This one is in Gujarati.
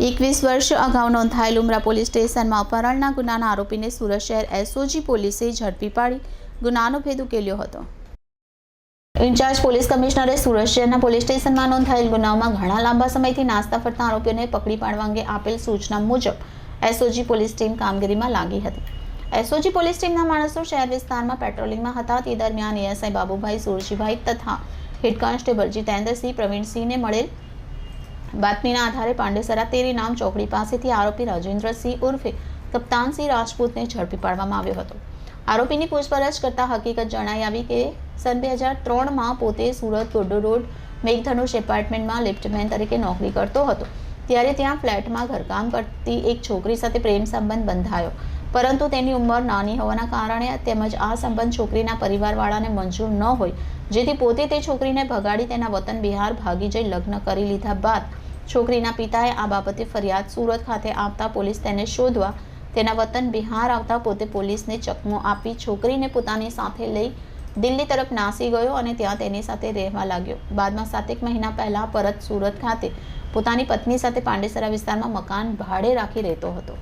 એકવીસ વર્ષ અગાઉ નોંધાયેલ ઉમરા પોલીસ સ્ટેશનમાં અપહરણના ગુનાના આરોપીને સુરત શહેર એસઓજી પોલીસે ઝડપી પાડી ગુનાનો ભેદ ઉકેલ્યો હતો. ઇન્ચાર્જ પોલીસ કમિશનરે સુરત શહેરના પોલીસ સ્ટેશનમાં નોંધાયેલ ગુનાઓમાં ઘણા લાંબા સમયથી નાસ્તા ફરતા આરોપીઓને પકડી પાડવા અંગે આપેલ સૂચના મુજબ એસઓજી પોલીસ ટીમ કામગીરીમાં લાગી હતી. એસઓજી પોલીસ ટીમના માણસો શહેર વિસ્તારમાં પેટ્રોલિંગમાં હતા. તે દરમિયાન એએસઆઈ બાબુભાઈ સુરજીભાઈ તથા હેડ કોન્સ્ટેબલ જીતેન્દ્રસિંહ પ્રવીણસિંહને મળેલ બાતમીના આધારે પાંડેસરા તેરી નામ ચોકડી પાસેથી આરોપી રાજેન્દ્રસિંહ ઉર્ફે કપ્તાનસિંહ રાજપૂતને ઝડપી પાડવામાં આવ્યો હતો. આરોપીની પૂછપરછ કરતા હકીકત જણાઈ આવી કે સન બે હજાર ત્રણમાં પોતે સુરત ગોડો રોડ મેઘધનુષ એપાર્ટમેન્ટમાં લિફ્ટમેન તરીકે નોકરી કરતો હતો. ત્યારે ત્યાં ફ્લેટમાં ઘરકામ કરતી એક છોકરી સાથે પ્રેમ સંબંધ બંધાયો. પરંતુ તેની ઉંમર નાની હોવાના કારણે તેમજ આ સંબંધ છોકરીના પરિવારવાળાને મંજૂર ન હોય. જેથી પોતે તે છોકરીને ભગાડી તેના વતન બિહાર ભાગી જઈ લગ્ન કરી લીધા બાદ છોકરીના પિતાએ આ બાબતે ફરિયાદ સુરત ખાતે આવતા પોલીસ તેને શોધવા તેના વતન બિહાર આવતા પોતે પોલીસને ચકમો આપી છોકરીને પોતાની સાથે લઈ દિલ્હી તરફ નાસી ગયો અને ત્યાં તેની સાથે રહેવા લાગ્યો. બાદમાં સાતેક મહિના પહેલા પરત સુરત ખાતે પોતાની પત્ની સાથે પાંડેસરા વિસ્તારમાં મકાન ભાડે રાખી રહેતો હતો.